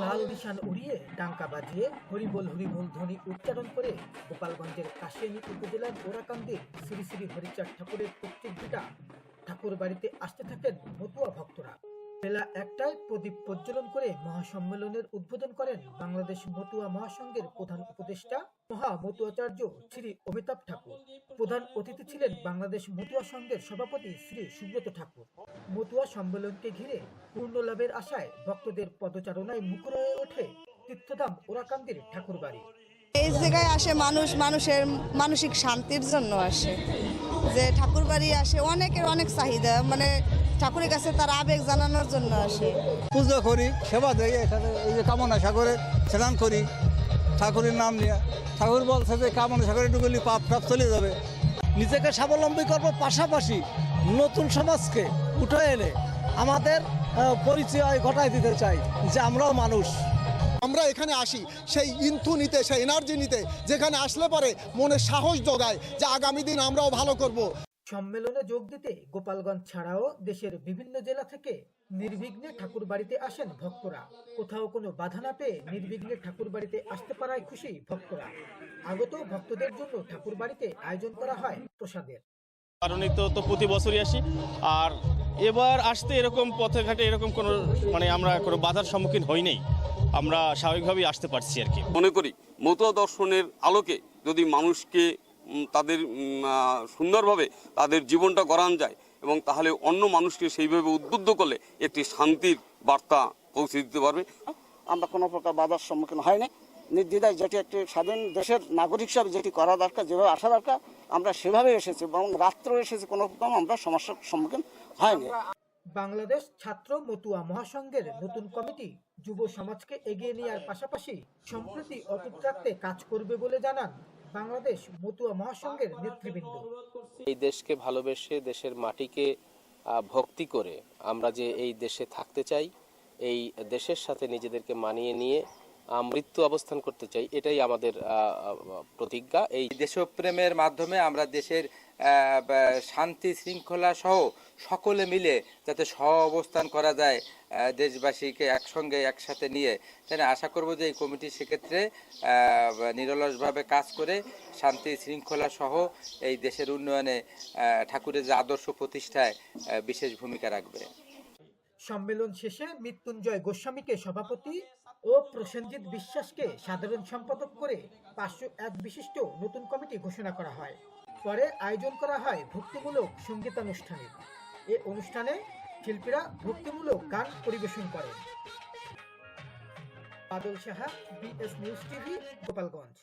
লাল নিশান উড়িয়ে ডাঙ্কা বাজিয়ে হরিবোল হরিবোল ধ্বনি উচ্চারণ করে গোপালগঞ্জের কাশিয়ানী উপজেলার ওরাকান্দির শ্রী শ্রী হরিচাঁদ ঠাকুরের প্রত্যেকটা ঠাকুর বাড়িতে আসতে থাকেন মতুয়া ভক্তরা। বেলা একটায় প্রদীপ প্রজ্বলন করে মহাসম্মেলনের উদ্বোধন করেন বাংলাদেশ মতুয়া মহাসংঘের প্রধান উপদেষ্টা মহা মতুয়াচার্য শ্রী অমিতাভ ঠাকুর। প্রধান অতিথি ছিলেন বাংলাদেশ মতুয়া সংঘের সভাপতি শ্রী সুব্রত ঠাকুর। মতুয়া সম্মেলনকে ঘিরে পূর্ণ লাভের আশায় ভক্তদের পদচারণায় মুখর হয়ে ওঠে তীর্থধাম ওরাকান্দির ঠাকুর বাড়ি এই জায়গায় আসে মানুষ, মানুষের মানসিক শান্তির জন্য আসে। যে ঠাকুর বাড়ি আসে, অনেকের অনেক চাহিদা মানে ঠাকুরের কাছে তার আবেগ জানানোর জন্য আসে। পুজো করি সেবা দেই এখানে এই যে কামনা সাগরে স্নান করি ঠাকুরের নাম নিয়ে। ঠাকুর বলছে যে কামনা সাগরে ডুবলি পাপ টাপ চলে যাবে। নিজেকে স্বাবলম্বী করব পাশাপাশি নতুন সমাজকে উঠে এনে আমাদের পরিচয় ঘটাই দিতে চাই যে আমরাও মানুষ। আমরা এখানে আসি সেই ইন্থু নিতে সেই এনার্জি নিতে যেখানে আসলে পরে মনে সাহস জোগায় যে আগামী দিন আমরাও ভালো করব। সম্মেলনে যোগ দিতে গোপালগঞ্জ ছাড়াও দেশের বিভিন্ন জেলা থেকে নির্বিঘ্নে ঠাকুর বাড়িতে আসেন ভক্তরা। কোথাও কোনো বাধা না পেয়ে নির্বিঘ্নে ঠাকুর বাড়িতে আসতে পারায় খুশি ভক্তরা। আগত ভক্তদের জন্য ঠাকুর বাড়িতে আয়োজন করা হয় প্রসাদের। কারণে তো তো প্রতি বছরই আসি। আর এবার আসতে এরকম পথে ঘাটে এরকম কোনো মানে আমরা কোনো বাধার সম্মুখীন হই নাই। আমরা স্বাভাবিকভাবেই আসতে পারছি আর কি। মনে করি মতুয়া দর্শনের আলোকে যদি মানুষকে তাদের সুন্দরভাবে তাদের জীবনটা গড়ান যায় এবং তাহলে অন্য মানুষকে সেইভাবে উদ্বুদ্ধ করলে একটি শান্তির বার্তা পৌঁছে দিতে পারবে। আমরা কোনো প্রকার বাধার সম্মুখীন হয়নি নির্দ্বিধায় যেটি একটি স্বাধীন দেশের নাগরিক হিসাবে যেটি করা দরকার যেভাবে আসা দরকার আমরা সেভাবে এসেছি এবং রাত্র এসেছি কোনো রকম আমরা সমস্যার সম্মুখীন হয়নি। বাংলাদেশ ছাত্র মতুয়া মহাসংঘের নতুন কমিটি যুব সমাজকে এগিয়ে নেওয়ার পাশাপাশি সম্প্রতি অটুট রাখতে কাজ করবে বলে জানান বাংলাদেশ মতুয়া মহাসংঘের নেতৃবৃন্দ। এই দেশকে ভালোবেসে দেশের মাটিকে আহ, ভক্তি করে আমরা যে এই দেশে থাকতে চাই এই দেশের সাথে নিজেদেরকে মানিয়ে নিয়ে মৃত্যু অবস্থান করতে চাই এটাই আমাদের প্রতিজ্ঞা। এই দেশপ্রেমের মাধ্যমে আমরা দেশের আহ, শান্তি শৃঙ্খলা সহ সকলে মিলে যাতে সহ অবস্থান করা যায় আহ, দেশবাসীকে একসঙ্গে একসাথে নিয়ে। তাই না? আশা করব যে এই কমিটি সেক্ষেত্রে আহ, নিরলসভাবে কাজ করে শান্তি শৃঙ্খলা সহ এই দেশের উন্নয়নে ঠাকুরের যে আদর্শ প্রতিষ্ঠায় বিশেষ ভূমিকা রাখবে। সম্মেলন শেষে মৃত্যুঞ্জয় গোস্বামীকে সভাপতি ও প্রসেনজিৎ বিশ্বাসকে সাধারণ সম্পাদক করে পাঁচশো এক বিশিষ্ট নতুন কমিটি ঘোষণা করা হয়। পরে আয়োজন করা হয় ভক্তিমূলক সঙ্গীতানুষ্ঠানের এ অনুষ্ঠানে শিল্পীরা ভক্তিমূলক গান পরিবেশন করেন। Badal Saha, BS news TV, Gopalganj.